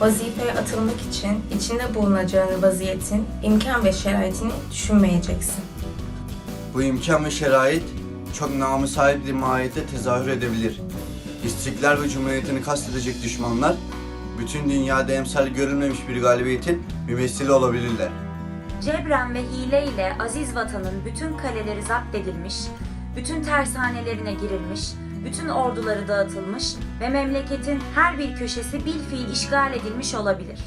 vazifeye atılmak için içinde bulunacağın vaziyetin imkan ve şeraitini düşünmeyeceksin. Bu imkan ve şerait çok namı sahip bir mahiyette tezahür edebilir. İstiklal ve Cumhuriyetini kastedecek düşmanlar, bütün dünyada emsal görülmemiş bir galibiyetin mümessili olabilirler. Cebren ve hile ile aziz vatanın bütün kaleleri zapt edilmiş, bütün tersanelerine girilmiş, bütün orduları dağıtılmış ve memleketin her bir köşesi bil fiil işgal edilmiş olabilir.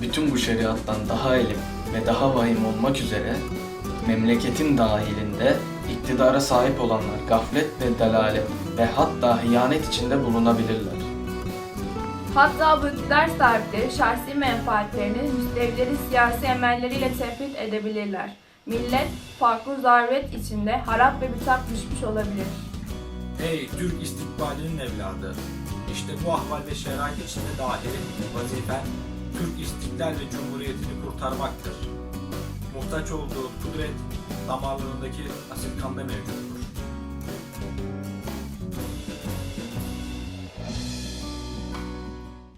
bütün bu şeriattan daha elim ve daha vahim olmak üzere memleketin dahilinde iktidara sahip olanlar gaflet ve delalet ve hatta hıyanet içinde bulunabilirler. Hatta bu iktidar sahipleri şahsi menfaatlerini müstevlerin siyasi emelleriyle tefrit edebilirler. Millet farklı zaruret içinde harap ve bitap düşmüş olabilir. Ey Türk istikbalinin evladı! İşte bu ahval ve şerait içinde dahi vazifen Türk istiklal ve cumhuriyetini kurtarmaktır. Muhtaç olduğu kudret damarlarındaki asil kanda mevcuttur.